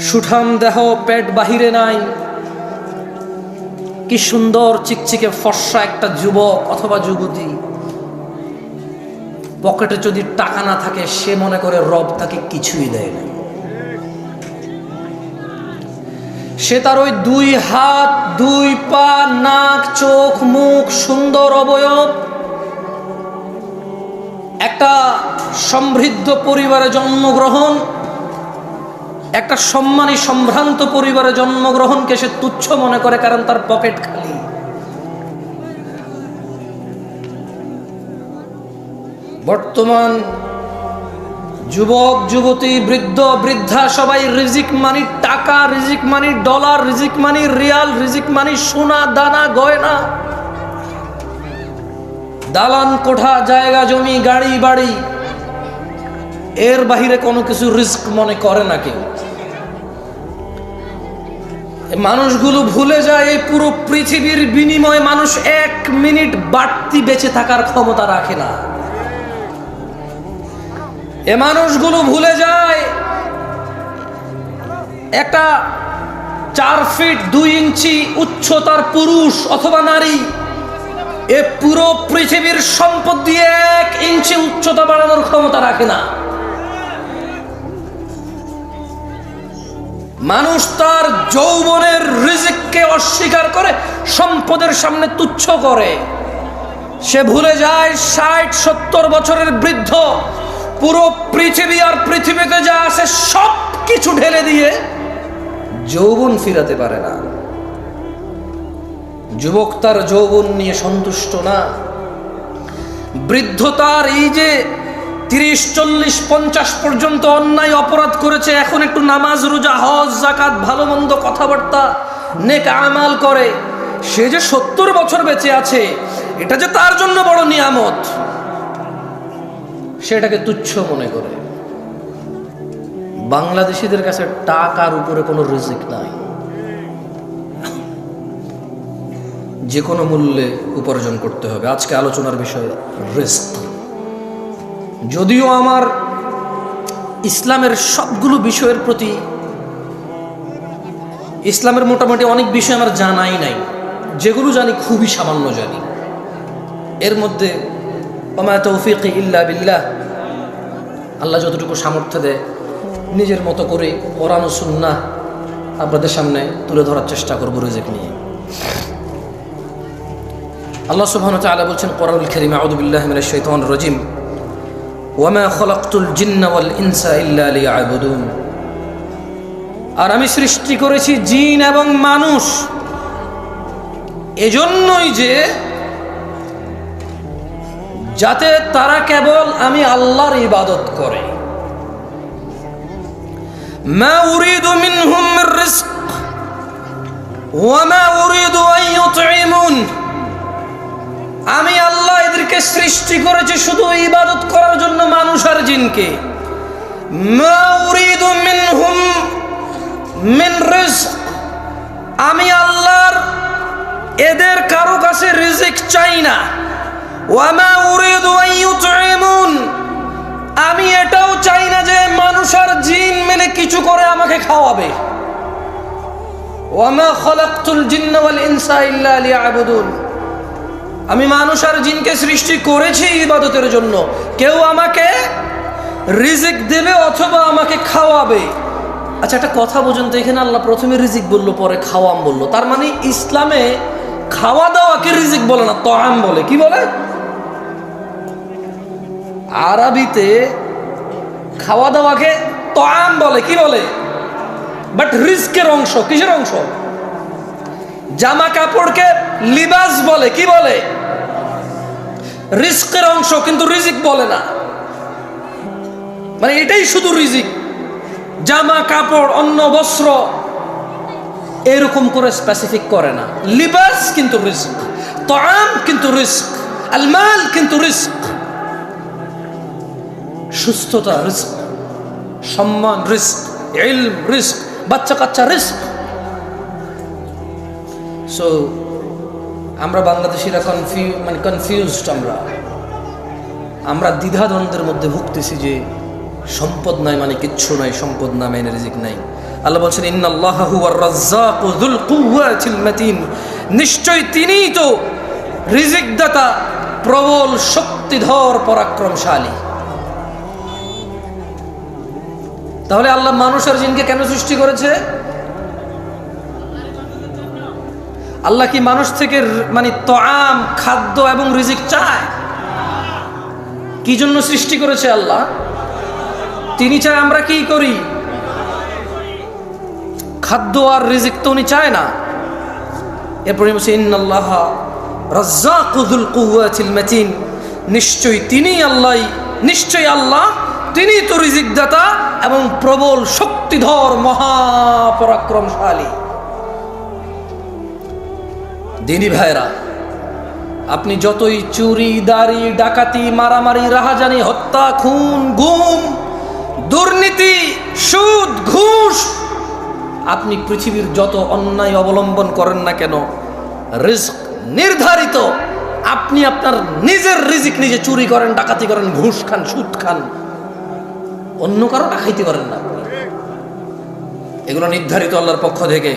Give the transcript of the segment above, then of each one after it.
সুঠাম দেহ পেট বাহিরে নাই। কি সুন্দর চিকচিকে ফর্সা একটা যুবক অথবা যুবতী। পকেটে যদি টাকা না থাকে, সে মনে করে রব তাকে কিছুই দেয় না। সে তার ওই দুই হাত, দুই পা, নাক, চোখ, মুখ সুন্দর অবয়ব। একটা সমৃদ্ধ পরিবারে জন্মগ্রহণ। একটা সম্মানী সম্ভ্রান্ত পরিবারে জন্মগ্রহণকে সে তুচ্ছ মনে করে কারণ তার পকেট খালি। বর্তমান যুবক, যুবতী, বৃদ্ধ, বৃদ্ধা সবাই রিজিক মানি, টাকা রিজিক মানি, ডলার রিজিক মানি, রিয়াল রিজিক মানি, সোনা, দানা, গয়না, দালান, কোঠা, জায়গা, জমি, গাড়ি, বাড়ি এর বাহিরে কোনো কিছু রিস্ক মনে করে না কেউ। মানুষগুলো ভুলে যায় এই পুরো পৃথিবীর বিনিময়ে মানুষ এক মিনিট বাড়তি বেঁচে থাকার ক্ষমতা রাখে না। এ মানুষগুলো ভুলে যায় একটা চার ফিট দুই ইঞ্চি উচ্চতার পুরুষ অথবা নারী এ পুরো পৃথিবীর সম্পদ দিয়ে এক ইঞ্চি উচ্চতা বাড়ানোর ক্ষমতা রাখে না। মানুষ তার যৌবনের রিজিককে অস্বীকার করে, সম্পদের সামনে তুচ্ছ করে। সে ভুলে যায় ষাট, সত্তর বছরের বৃদ্ধ। পুরো পৃথিবী আর পৃথিবীতে যা আছে সব কিছু ঢেলে দিয়ে যৌবন ফিরাতে পারে না। যুবক তার যৌবন নিয়ে সন্তুষ্ট না। বৃদ্ধ তার এই যে তিরিশ, চল্লিশ, পঞ্চাশ পর্যন্ত অন্যায় অপরাধ করেছে। এখন একটু নামাজ, রোজা, হজ জাকাত ভালো মন্দ কথাবার্তা, নেক আমাল করে। সে যে সত্তর বছর বেঁচে আছে, এটা যে তার জন্য বড় নিয়ামত, সেটাকে তুচ্ছ মনে করে। বাংলাদেশিদের কাছে টাকার উপরে কোনো রিজিক নাই। যে কোনো মূল্যে উপার্জন করতে হবে। আজকে আলোচনার বিষয় রিস্ক। যদিও আমার ইসলামের সবগুলো বিষয়ের প্রতি ইসলামের মোটামুটি অনেক বিষয় আমার জানাই নাই। যেগুলো জানি খুবই সামান্য জানি। এর মধ্যে ওমা তৌফিক ইল্লা বিল্লাহ। আল্লাহ যতটুকু সামর্থ্য দেয়, নিজের মতো করে ওরানো সুন্না আপনাদের সামনে তুলে ধরার চেষ্টা করব রেজেক নিয়ে। আল্লাহ সুবহানাহু ওয়া তাআলা বলছেন, কোরআনুল কারীম আউযু বিল্লাহি মিনাশ রাজিম। ইনসা ইল্লা আর আমি সৃষ্টি করেছি জিন এবং মানুষ। এজন্যই যে যাতে তারা কেবল আমি আল্লাহর ইবাদত করে। মা উরিদু মিনহুম মির রিজক। ওয়ামা উরিদু আন ইউতঈমুন আমি আল্লাহ এদেরকে সৃষ্টি করেছি শুধু ইবাদত করার জন্য মানুষ আর জিনকে। আমি আল্লাহর এদের কারও কাছে রিজিক চাই না। আমি এটাও চাই না যে মানুষ আর জিন মেনে কিছু করে আমাকে খাওয়াবে। ওয়ামা খলাকতুল জিন্না ওয়াল ইনসা ইল্লা লিয়াবুদুন। আমি মানুষ আর জিনকে সৃষ্টি করেছি ইবাদতের জন্য। কেউ আমাকে রিজিক দেবে অথবা আমাকে খাওয়াবে। আচ্ছা একটা কথা বুঝুন তো, এখানে আল্লাহ প্রথমে রিজিক বলল, পরে খাওয়াম বলল। তার মানে ইসলামে খাওয়া দাওয়াকে রিজিক বলে না তহাম বলে। কি বলে? আরবিতে খাওয়া দাওয়াকে তয়াম বলে, কি বলে? বাট রিস্কের অংশ, কিসের অংশ? জামা কাপড়কে লিবাস বলে, কি বলে? রিস্কের অংশ, কিন্তু রিজিক বলে না। মানে এটাই শুধু রিজিক। জামা, কাপড় অন্য বস্ত্র, এরকম করে স্পেসিফিক করে না। লিবাস কিন্তু রিস্ক তাম কিন্তু রিস্ক আলমাল কিন্তু রিস্ক সুস্থতা রিস্ক সম্মান রিস্ক ইলম রিস্ক বাচ্চা কাচ্চা রিস্ক সো আমরা বাংলাদেশিরা কনফিউ মানে কনফিউজড আমরা। আমরা দ্বিধাদ্বন্দ্বের মধ্যে ভুগতেছি যে সম্পদ নাই মানে কিচ্ছু নাই, সম্পদ না মানে রিজিক নাই। আল্লাহ বলছেন, ইন্নাল্লাহ হুয়ার রাজ্জাকু যুল কুওয়াতিল মাতিন। নিশ্চয় তিনিই তো রিজিক দাতা প্রবল, শক্তিধর, পরাক্রমশালী। তাহলে আল্লাহ মানুষ আর জিনকে কেন সৃষ্টি করেছে? আল্লাহ কি মানুষ থেকে মানে তআম খাদ্য এবং রিজিক চায়? কি জন্য সৃষ্টি করেছে আল্লাহ? তিনি চায় আমরা কি করি? খাদ্য আর রিজিক তো উনি চায় না। এরপরে বলছে, ইন্নাল্লাহ রাজ্জাকুল কুওয়াতিল মাতিন। নিশ্চয়ই তিনি আল্লাহ, নিশ্চয়ই আল্লাহ, তিনি তো রিজিক দাতা এবং প্রবল, শক্তিধর মহাপরাক্রমশালী দিনী ভাইরা আপনি যতই চুরি, দাড়ি, ডাকাতি, মারামারি, রাহাজানি, হত্যা, খুন, গুম, দুর্নীতি, সুদ, ঘুষ, আপনি পৃথিবীর যত অন্যায় অবলম্বন করেন না কেন, রিস্ক নির্ধারিত। আপনি আপনার নিজের রিজিক নিজে চুরি করেন, ডাকাতি করেন, ঘুষ খান, সুদ খান। অন্য কারও ডাকাইতে পারেন না এগুলো নির্ধারিত আল্লাহর পক্ষ থেকে।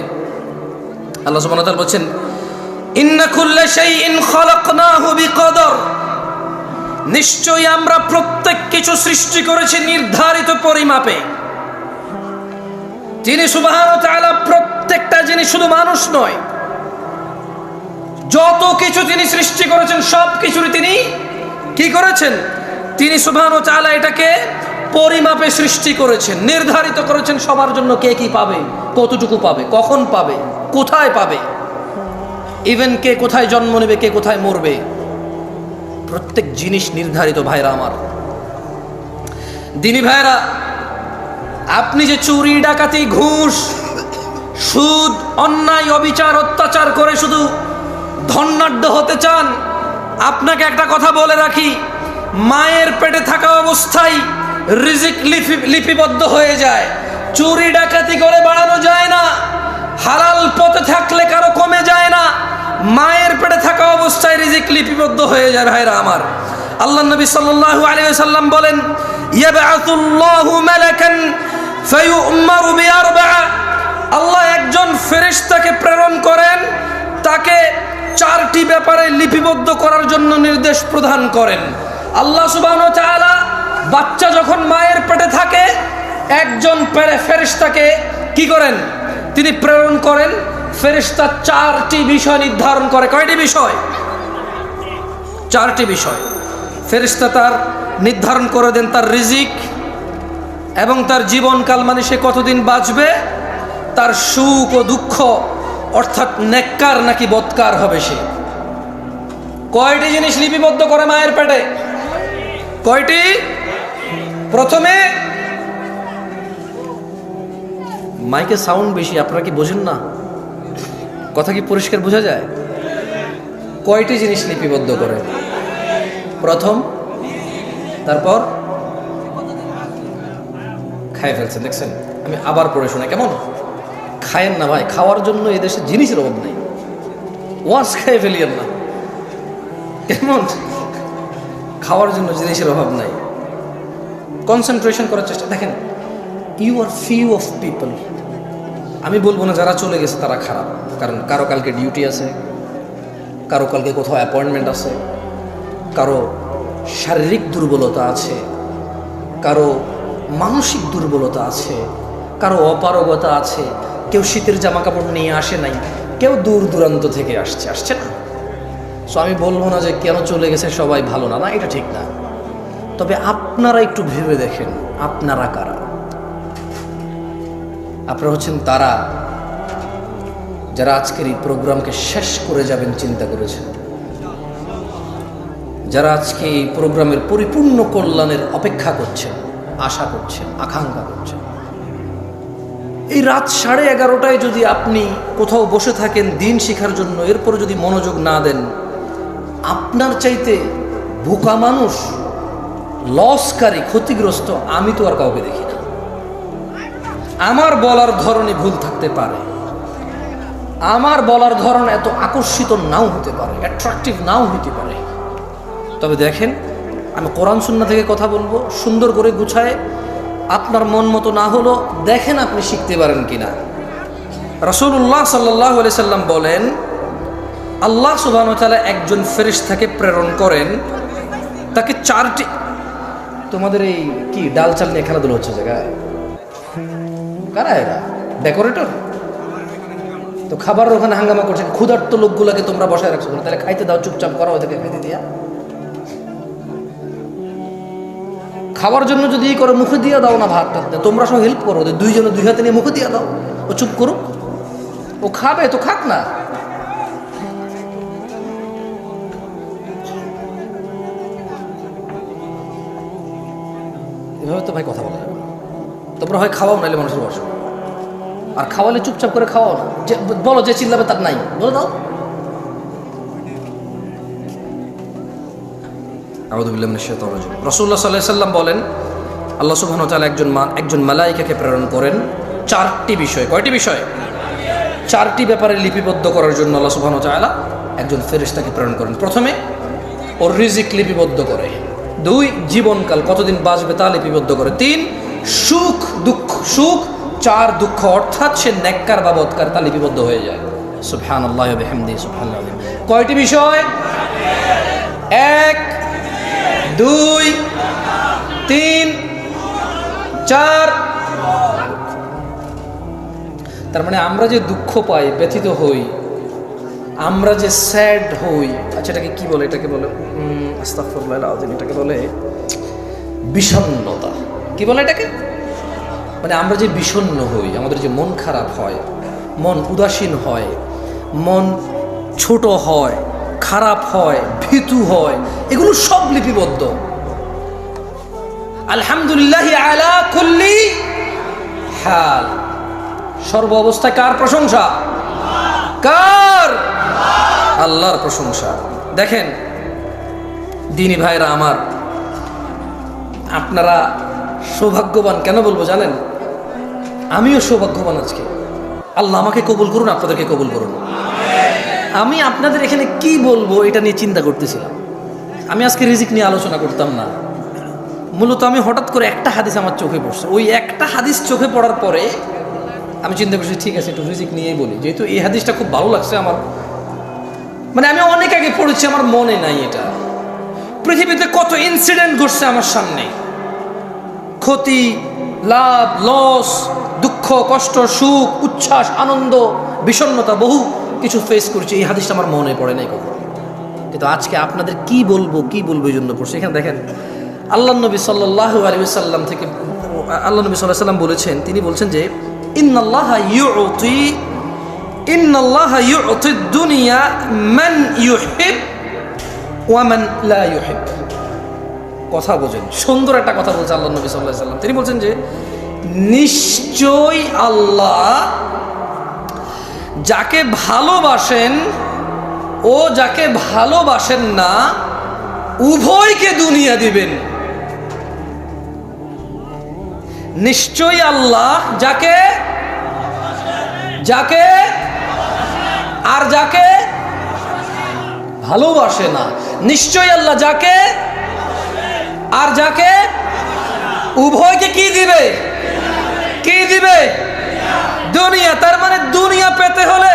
আল্লাহ ওয়া বলছেন নিশ্চয়ই আমরা প্রত্যেক কিছু সৃষ্টি করেছি নির্ধারিত পরিমাপে। তিনি প্রত্যেকটা জিনিস শুধু মানুষ নয়। যত কিছু তিনি সৃষ্টি করেছেন, সব কিছুরই তিনি কি করেছেন? তিনি সুবহানাহু ওয়া তাআলা এটাকে পরিমাপে সৃষ্টি করেছেন, নির্ধারিত করেছেন সবার জন্য কে কি পাবে, কতটুকু পাবে, কখন পাবে, কোথায় পাবে। ইভেন কে কোথায় জন্ম নেবে, কে কোথায় মরবে, প্রত্যেক জিনিস নির্ধারিত ভাইরা আমার। দিনী ভাইরা, আপনি যে চুরি, ডাকাতি, ঘুষ, সুদ, অন্যায়, অবিচার, অত্যাচার করে শুধু ধন্যাঢ্য হতে চান, আপনাকে একটা কথা বলে রাখি, মায়ের পেটে থাকা অবস্থায় রিজিক লিপি লিপিবদ্ধ হয়ে যায়। চুরি, ডাকাতি করে বাড়ানো যায় অবস্থায় লিপিবদ্ধ হয়ে যায় ভাইরা আমার। আল্লাহ নবী সাল্লাল্লাহু আলাইহি ওয়াসাল্লাম বলেন ইয়াবআতুল্লাহু মালাকান ফায়ু'মারু বিআরবা'a আল্লাহ একজন ফেরেশতাকে প্রেরণ করেন, তাকে চারটি ব্যাপারে লিপিবদ্ধ করার জন্য নির্দেশ প্রদান করেন। আল্লাহ সুবহানাহু ওয়া তাআলা বাচ্চা যখন মায়ের পেটে থাকে, একজন পেরে- ফেরেশতাকে কি করেন? তিনি প্রেরণ করেন, ফেরেশতা চারটি বিষয় নির্ধারণ করে। কয়টি বিষয়? চারটি বিষয়। ফেরিস্তা তার নির্ধারণ করে দেন তার রিজিক এবং তার জীবনকাল মানে সে কতদিন বাঁচবে, তার সুখ ও দুঃখ, অর্থাৎ নেককার নাকি বৎকার হবে সে। কয়টি জিনিস লিপিবদ্ধ করে মায়ের পেটে? কয়টি? প্রথমে, মাইকে সাউন্ড বেশি, আপনারা কি বোঝেন না? কথা কি পরিষ্কার বোঝা যায়? কয়টি জিনিস লিপিবদ্ধ করে? প্রথম, তারপর খাই ফেলছেন, দেখছেন? আমি আবার পড়ে শুনে কেমন? খায়েন না ভাই, খাওয়ার জন্য এদেশে জিনিসের অভাব নেই। ওয়াশ খাই ফেলিয়েন না। কেমন? খাওয়ার জন্য জিনিসের অভাব নাই। কনসেন্ট্রেশন করার চেষ্টা, দেখেন you are few of people আমি বলব না, যারা চলে গেছে তারা খারাপ, কারণ কারও কালকে ডিউটি আছে কারও কালকে কোথাও অ্যাপয়েন্টমেন্ট আছে, কারও শারীরিক দুর্বলতা আছে, কারও মানসিক দুর্বলতা আছে, কারও অপারগতা আছে, কেউ শীতের জামা কাপড় নিয়ে আসে নাই, কেউ দূর দূরান্ত থেকে আসছে আসছে না। সো আমি বলব না যে কেন চলে গেছে সবাই ভালো না না, এটা ঠিক না। তবে আপনারা একটু ভেবে দেখেন, আপনারা কারা? আপনারা হচ্ছেন তারা যারা আজকের এই প্রোগ্রামকে শেষ করে যাবেন চিন্তা করেছেন। যারা আজকে এই প্রোগ্রামের পরিপূর্ণ কল্যাণের অপেক্ষা করছেন, আশা করছেন, আকাঙ্ক্ষা করছেন। এই রাত সাড়ে এগারোটায় যদি আপনি কোথাও বসে থাকেন দিন শেখার জন্য, এরপর যদি মনোযোগ না দেন, আপনার চাইতে বোকা মানুষ, লসকারী, ক্ষতিগ্রস্ত আমি তো আর কাউকে দেখি না। আমার বলার ধরনে ভুল থাকতে পারে। আমার বলার ধরন এত আকর্ষিত নাও হতে পারে অ্যাট্রাকটিভ নাও হতে পারে। তবে দেখেন, আমি কোরআন সুন্না থেকে কথা বলব, সুন্দর করে গুছায়, আপনার মন মতো না হলো দেখেন আপনি শিখতে পারেন কি কিনা রসুল্লাহ সাল্লাহ সাল্লাম বলেন, আল্লাহ সুবাহ তাআলা একজন ফেরিস্তাকে প্রেরণ করেন, তাকে চারটি তোমাদের এই কি, ডাল চাল নিয়ে খেলাধুলো হচ্ছে জায়গায়? কারা এরা? ডেকোরেটর তো খাবার ওখানে হাঙ্গামা করছে। ক্ষুধার্ত লোকগুলোকে তোমরা বসায় রাখছো তাহলে খাইতে দাও, চুপচাপ করো, ওদেরকে খাইতে দিয়া। খাওয়ার জন্য যদি ই করো, মুখে দিয়ে দাও না ভাতটা তোমরা সব হেল্প করো, ওদের দুইজনে দুই হাতে নিয়ে মুখে দিয়ে দাও। ও চুপ করুক। ও খাবে, তো খাক না। এভাবে তো ভাই কথা বলা যাবে তোমরা হয় খাওয়াও, নাহলে মানুষের বসো। আর খাওয়ালে চুপচাপ করে খাওয়াও না। যে, বলো, যে চিল্লাবে তার নাই। বলে দাও। রসুল্লাহ সাল্লাহ সাল্লাম বলেন, আল্লাহ সুবহান একজন একজন মালাইকাকে প্রেরণ করেন চারটি বিষয়। কয়টি বিষয়? চারটি ব্যাপারে লিপিবদ্ধ করার জন্য আল্লাহ সুবহান তাআলা একজন ফেরেশতাকে প্রেরণ করেন। প্রথমে ওর রিজিক লিপিবদ্ধ করে। দুই, জীবনকাল কতদিন বাঁচবে তা লিপিবদ্ধ করে। তিন, সুখ, দুঃখ। সুখ চার দুঃখ অর্থাৎ সে নেককার বা বৎকার তা লিপিবদ্ধ হয়ে যায়। সুবহান আল্লাহ বিহামদি সুবহানাল্লাহ কয়টি বিষয়? এক দুই তিন চার। তার মানে আমরা যে দুঃখ পাই ব্যথিত হই আমরা যে স্যাড হই আচ্ছা এটাকে কি বলে? এটাকে বলে উম, এটাকে বলে বিষণ্ণতা। কি বলে এটাকে? মানে আমরা যে বিষণ্ণ হই, আমাদের যে মন খারাপ হয়, মন উদাসীন হয়, মন ছোট হয়, খারাপ হয়, ভীতু হয়, এগুলো সব লিপিবদ্ধ। আলহামদুলিল্লাহ আলা কুল্লি হাল। সর্ব অবস্থায় কার প্রশংসা? কার? আল্লাহর প্রশংসা। দেখেন, দিনী ভাইরা আমার, আপনারা সৌভাগ্যবান কেন বলব জানেন? আমিও সৌভাগ্যবান আজকে। আল্লাহ আমাকে কবুল করুন, আপনাদেরকে কবুল করুন। আমি আপনাদের এখানে কি বলব এটা নিয়ে চিন্তা করতেছিলাম। আমি আজকে রিজিক নিয়ে আলোচনা করতাম না। মূলত আমি হঠাৎ করে একটা হাদিস আমার চোখে পড়ছে। ওই একটা হাদিস চোখে পড়ার পরে আমি চিন্তা করছি, ঠিক আছে, একটু রিজিক নিয়েই বলি। যেহেতু এই হাদিসটা খুব ভালো লাগছে আমার। মানে আমি অনেক আগে পড়েছি, আমার মনে নাই এটা। পৃথিবীতে কত ইনসিডেন্ট ঘটছে আমার সামনে। ক্ষতি, লাভ লস কষ্ট, সুখ, উচ্ছ্বাস, আনন্দ, বিষণ্ণতা বহু কিছু ফেস করছি। এই হাদিসটা আমার মনে পড়ে নাই কখনো। কিন্তু আজকে আপনাদের কি বলব কি বলব এই জন্য পড়ছে। এখানে দেখেন, আল্লাহ নবী সাল্লাহ আলী সাল্লাম থেকে, আল্লাহ নবী সাল্লাহ সাল্লাম বলেছেন, তিনি বলছেন যে, ইন্নাল্লাহ ইউতি ইন্নাল্লাহ ইউতি দুনিয়া মান ইউহিব ওয়ামান লা ইউহিব। কথা বোঝেন। সুন্দর একটা কথা বলছে আল্লাহ নবী সাল্লাহ সাল্লাম তিনি বলছেন যে নিশ্চয় আল্লাহ যাকে ভালোবাসেন ও যাকে ভালোবাসেন না, উভয়কে দুনিয়া দিবেন। নিশ্চয়ই আল্লাহ যাকে যাকে, আর যাকে ভালোবাসে না। নিশ্চয়ই আল্লাহ যাকে, আর যাকে, উভয়কে কি দিবে? কি দিবে? দুনিয়া, তার মানে দুনিয়া পেতে হলে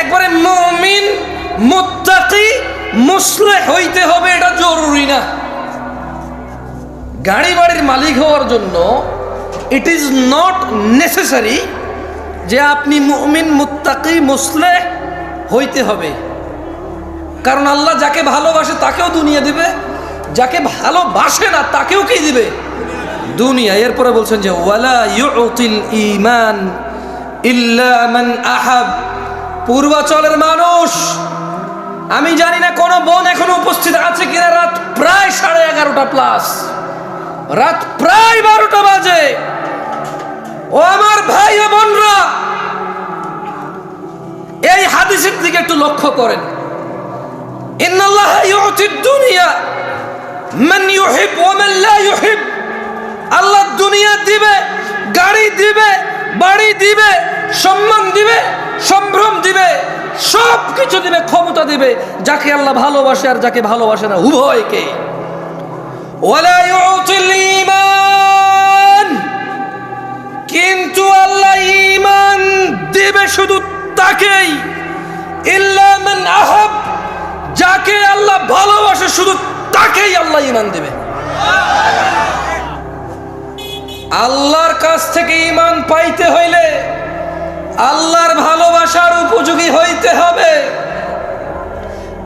একবারে মুমিন, মুত্তাকি মুসলে হইতে হবে, এটা জরুরি না। গাড়ি বাড়ির মালিক হওয়ার জন্য ইট ইজ নট নেসেসারি যে আপনি মুমিন, মুত্তাকি মুসলে হইতে হবে। কারণ আল্লাহ যাকে ভালোবাসে তাকেও দুনিয়া দিবে, যাকে ভালোবাসে না তাকেও কি দিবে? দুনিয়া, এরপরে বলছেন যে, ওয়ালা ইমান মান আহাব। পূর্বাচলের মানুষ, আমি জানি না, কোন বোন এখনও উপস্থিত আছে কিনা, রাত প্রায় সাড়ে এগারোটা প্লাস রাত প্রায় বারোটা বাজে। ও আমার ভাই ও বোনরা, এই হাদিসের দিকে একটু লক্ষ্য করেন। ইন্নাল্লাহ ইউতিদ দুনিয়া, মান ইউহিব ওয়া মান লা ইউহিব। আল্লাহ দুনিয়া দিবে, গাড়ি দিবে, বাড়ি দিবে, সম্মান দিবে, সম্ভ্রম দিবে সব কিছু দিবে, ক্ষমতা দিবে, যাকে আল্লাহ ভালোবাসে আর যাকে ভালোবাসে না। উভয়কে কিন্তু আল্লাহ ইমান দিবে শুধু তাকেই। আহাব। যাকে আল্লাহ ভালোবাসে শুধু তাকেই আল্লাহ ইমান দেবে। আল্লাহর কাছ থেকে ইমান পাইতে হইলে আল্লাহর ভালোবাসার উপযোগী হইতে হবে।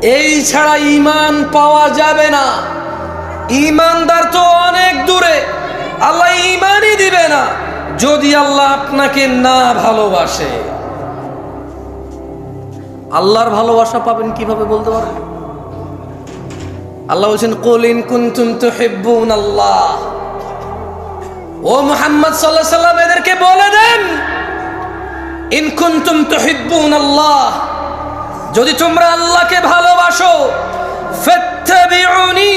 এই ছাড়া ইমান পাওয়া যাবে না। ইমানদার তো অনেক দূরে। আল্লাহ ইমানই দিবে না। যদি আল্লাহ আপনাকে না ভালোবাসে। আল্লাহর ভালোবাসা পাবেন কীভাবে বলতে পারেন? আল্লাহ বলছেন কলিন কুনতুম তুহিব্বুন আল্লাহ ও মোহাম্মদ সাল্লাহ সাল্লাম এদেরকে বলে দেন ইনকুন্তুম তুহিব্বুন আল্লাহ যদি তোমরা আল্লাহকে ভালোবাসো, ফাত্তাবিউনি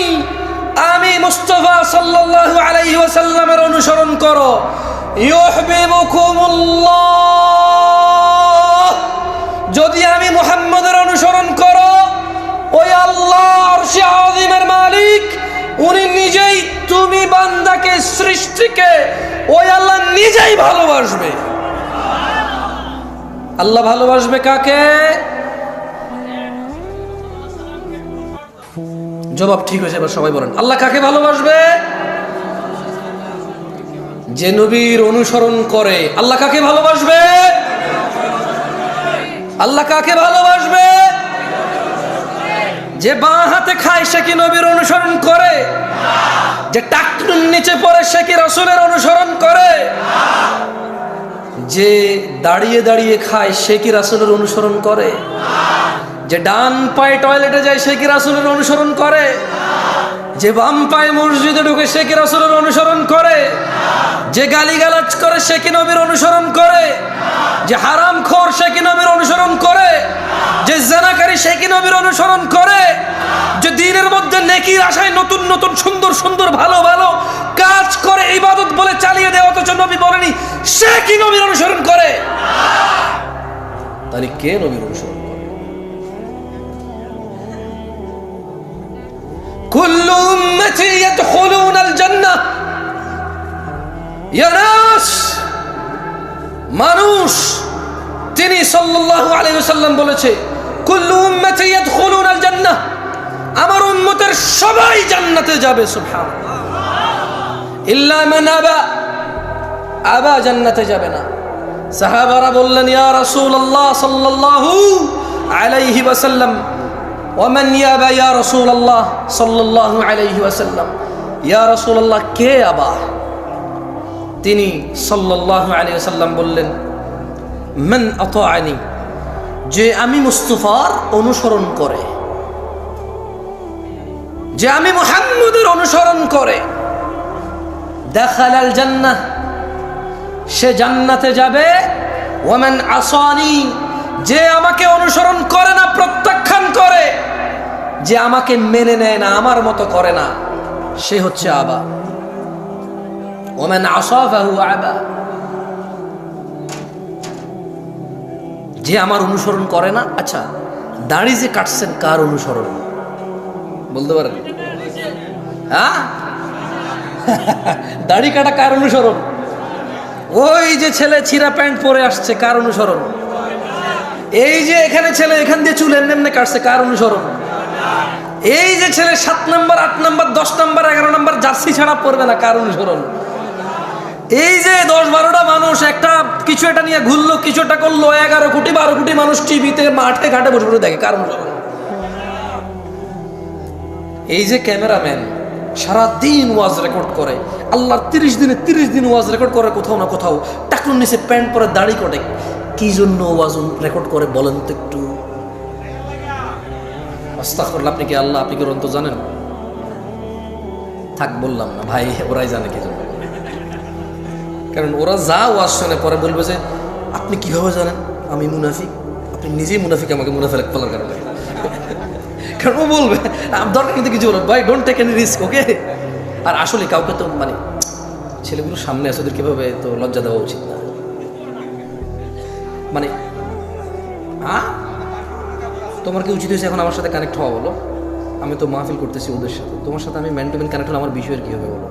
আমি মুস্তাফা সাল্লাল্লাহু আলাইহি ওয়াসাল্লামের অনুসরণ করো। ইউহিব্বুকুমুল্লাহ সৃষ্টিকে ওই আল্লাহ নিজেই ভালোবাসবে। আল্লাহ ভালোবাসবে কাকে? জবাব ঠিক হয়েছে, এবার সবাই বলেন, আল্লাহ কাকে ভালোবাসবে? যে নবীর অনুসরণ করে, আল্লাহ কাকে ভালোবাসবে? আল্লাহ কাকে ভালোবাসবে? যে বাঁ হাতে খায়, সে কি নবীর অনুসরণ করে? যে টাকটুর নিচে পড়ে সে কি রসুলের অনুসরণ করে? যে দাঁড়িয়ে দাঁড়িয়ে খায় সে কি রাসুলের অনুসরণ করে? যে ডান পায়ে টয়লেটে যায় সে কি রাসুলের অনুসরণ করে? যে বাম পায়ে মসজিদে ঢুকে সে কি রাসুলের অনুসরণ করে? যে গালিগালাজ করে সে কি নবীর অনুসরণ করে? যে হারাম খোর সে কি নবীর অনুসরণ করে? যে জেনাকারী সে কি নবীর অনুসরণ করে? যে দিনের মধ্যে নেকির আশায় নতুন নতুন, সুন্দর সুন্দর, ভালো ভালো কাজ করে, ইবাদত বলে চালিয়ে দেয়, অথচ নবী বলেনি, সে কি নবীর অনুসরণ করে? তাহলে কে নবীর অনুসরণ كل أمتي يدخلون الجنة يا ناس মানুষ তিনি সাল্লাল্লাহু আলাইহি ওয়াসাল্লাম বলেছে কুল্লু উম্মতি ইয়াদখুলুনা আল জান্নাহ আমার উম্মতের সবাই জান্নাতে যাবে সুবহানাল্লাহ ইল্লা মান আবা আবা জান্নাতে যাবে না সাহাবারা বললেন ইয়া রাসূলুল্লাহ সাল্লাল্লাহু আলাইহি ওয়াসাল্লাম ওমান ইয়াবা ইয়া রাসূলুল্লাহ সাল্লাল্লাহু আলাইহি ওয়াসাল্লাম। ইয়া রাসূলুল্লাহ, কে আবা তিনি সাল্লাল্লাহু আলাইহি ওয়াসাল্লাম বললেন, মান আতাআনি যে আমি মুস্তাফার অনুসরণ করে। যে আমি মুহাম্মদের অনুসরণ করে। দেখালাল জান্নাহ, সে জান্নাতে যাবে। ওয়ামান আসানি, যে আমাকে অনুসরণ করে না, প্রত্যাখ্যান করে। যে আমাকে মেনে নেয় না, আমার মতো করে না, সে হচ্ছে আবা। ওমেন আসাফাহু আবা। যে আমার অনুসরণ করে না আচ্ছা দাড়ি যে কাটছেন, কার অনুসরণ? বলতে পারেন? হ্যাঁ? দাড়ি কাটা কার অনুসরণ? ওই যে ছেলে ছিঁড়া প্যান্ট পরে আসছে, কার অনুসরণ? এই যে এখানে ছেলে, এখান দিয়ে চুল এমনি এমনি কাটছে, কার অনুসরণ? এই যে ছেলে সাত নাম্বার, আট নাম্বার, দশ নাম্বার, এগারো নাম্বার, জার্সি ছাড়া পড়বে না কার অনুসরণ এই যে দশ বারোটা মানুষ, একটা কিছু একটা নিয়ে ঘুরলো, কিছু একটা করল, এগারো কোটি, বারো কোটি মানুষ টিভিতে মাঠে, ঘাটে বসে বসে দেখে কার অনুসরণ এই যে ক্যামেরাম্যান সারা দিন ওয়াজ রেকর্ড করে, আল্লাহর তিরিশ দিনে তিরিশ দিন ওয়াজ রেকর্ড করে কোথাও না কোথাও, টাকুর নিচে প্যান্ট পরে দাড়ি কটে। কি জন্য ওয়াজ রেকর্ড করে বলেন তো একটু? আস্তাক করলে আপনি কি আল্লাহ, আপনি কি রন্ত জানেন? থাক, বললাম না। ভাই, ওরাই জানে কি জন্য কারণ ওরা যা ওয়াজ শোনে, পরে বলবে যে, আপনি কীভাবে জানেন? আমি মুনাফিক। আপনি নিজেই মুনাফিক, আমাকে মুনাফিক বলার কারণে। কারণ ও বলবে দরকার কিন্তু কিছু বলব ভাই don't take any risk okay আর আসলে কাউকে তো মানে ছেলেগুলোর সামনে আছে, ওদের কীভাবে তো লজ্জা দেওয়া উচিত না। মানে হ্যাঁ তোমার কি উচিত হয়েছে এখন আমার সাথে কানেক্ট হওয়া বলো? আমি তো মাহফিল করতেছি ওদের সাথে। তোমার সাথে আমি ম্যান টু ম্যান কানেক্ট হলে আমার বিষয়ের কী হবে বলো?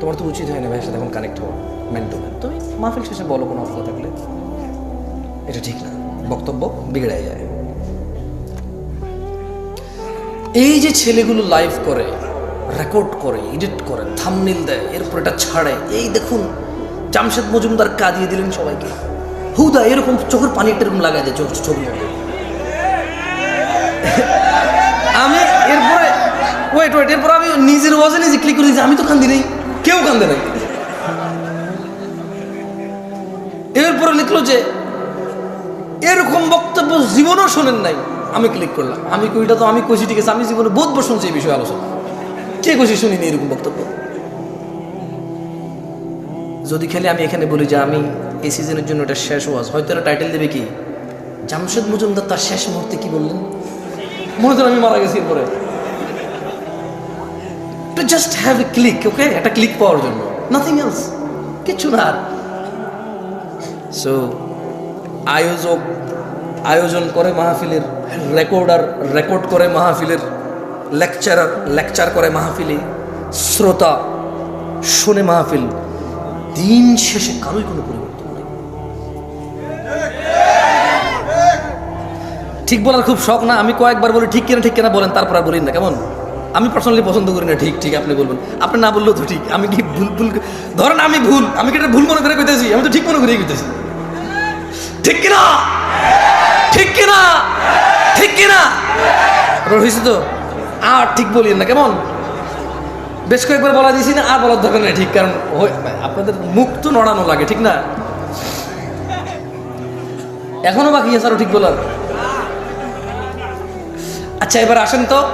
তোমার তো উচিত হয় না ভাইয়ের সাথে এখন কানেক্ট হওয়া ম্যান টু ম্যান তুমি মাহফিল শেষে বলো কোনো অফলা থাকলে। এটা ঠিক না। বক্তব্য বিগড়ে যায়। এই যে ছেলেগুলো লাইভ করে রেকর্ড করে এডিট করে থামনিল দেয়, এরপর এটা ছাড়ে, এই দেখুন, জামশেদ মজুমদার কাঁদিয়ে দিলেন সবাইকে। হুদা, এরকম চোখের পানি একটা এরকম লাগাই দেয়, চোখ ছবি মধ্যে আমি এরপরে ওয়েট ওয়েট এরপর আমি নিজের ওয়াজে নিজে ক্লিক করে আমি তো কান্দি নেই, কেউ কান্দে নাই। এরপরে লিখলো যে, এরকম বক্তব্য জীবনও শোনেন নাই। আমি ক্লিক করলাম। আমি কইটা তো আমি কইছি, ঠিক আছে, আমি জীবনে বহুতবার শুনছি এই বিষয়ে আলোচনা। কে কইছি শুনিনি এরকম বক্তব্য? যদি খেলে আমি এখানে বলি যে, আমি এই সিজনের জন্য এটা শেষ ওয়াজ হয়তো এটা টাইটেল দেবে কি? জামশেদ মজুমদার তার শেষ মুহূর্তে কি বললেন? মনে করেন আমি মারা গেছি এরপরে। To just have a click okay একটা ক্লিক পাওয়ার জন্য। নাথিং এলস কিচ্ছু না সো আয়োজক, আয়োজন করে মাহফিলের রেকর্ডার রেকর্ড করে মাহফিলের লেকচারার লেকচার করে মাহফিলে শ্রোতা, শুনে মাহফিল। দিন শেষে কারোই কোনো পরিবর্তন ঠিক বলার খুব শখ না, আমি কয়েকবার বলি, ঠিক কিনা ঠিক কিনা বলেন, তারপর আর বলি না, কেমন? আমি পার্সোনালি পছন্দ করি না, ঠিক ঠিক, আপনি বলবেন। আপনি না বললেও তো ঠিক, আমি কি ভুল ভুল ধরেন আমি ভুল, আমি কি এটা ভুল মনে করে কইতেছি? আমি তো ঠিক মনে করে কইতেছি। ঠিক কিনা? ঠিক কিনা? ঠিক কিনা? আপনার হয়েছে তো? আর ঠিক বলি না, কেমন? বেশ কয়েকবার বলা দিয়েছি না, আর বলার দরকার নেই, ঠিক, কারণ আপনাদের মুখ তো নড়ানো লাগে, ঠিক না? এখনও বাকি আছে আরও ঠিক বলার। আচ্ছা এবার আসেন তো।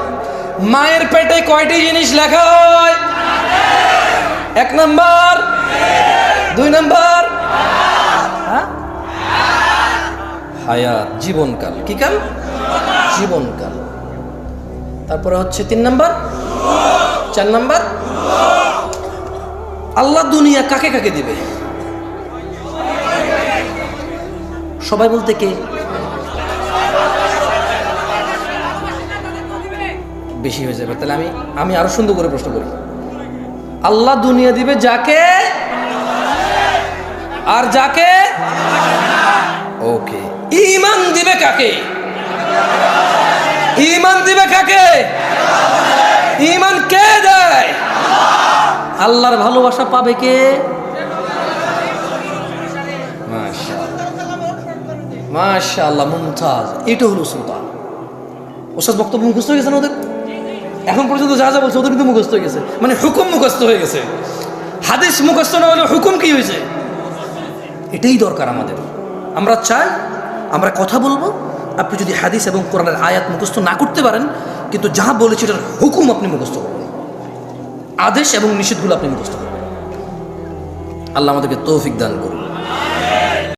মায়ের পেটে কয়টি জিনিস লেখা হয়? এক নম্বর। দুই নম্বর। হ্যাঁ? হায়াত, জীবনকাল। কি কাল? জীবনকাল। তারপরে হচ্ছে তিন নম্বর। চার নম্বর। আল্লাহ দুনিয়া কাকে কাকে দিবে? সবাই বলতে কে? বেশি হয়ে যাবে। তাহলে আমি আমি আরও সুন্দর করে প্রশ্ন করি। আল্লাহ দুনিয়া দিবে যাকে? আর যাকে? ওকে। ইমান দিবে কাকে? ইমান দিবে কাকে? ইমান কে দেয়? আল্লাহর ভালোবাসা পাবে কে? মাশা আল্লাহ মুমতাজ। এটা হলো সুলতান। ওসব বক্তব্য মুখস্থ হয়ে গেছে না ওদের? এখন পর্যন্ত যা যা বলছে ওদের কিন্তু মুখস্থ হয়ে গেছে। মানে হুকুম মুখস্থ হয়ে গেছে। হাদিস মুখস্থ না হলে হুকুম কি হয়েছে? এটাই দরকার আমাদের। আমরা চাই আমরা কথা বলব। আপনি যদি হাদিস এবং কোরআনের আয়াত মুখস্থ না করতে পারেন, কিন্তু যা বলেছে এটার হুকুম আপনি মুখস্থ করবেন। আদেশ এবং নিষেধগুলো আপনি মুখস্থ করবেন। আল্লাহ আমাদেরকে তৌফিক দান করুন।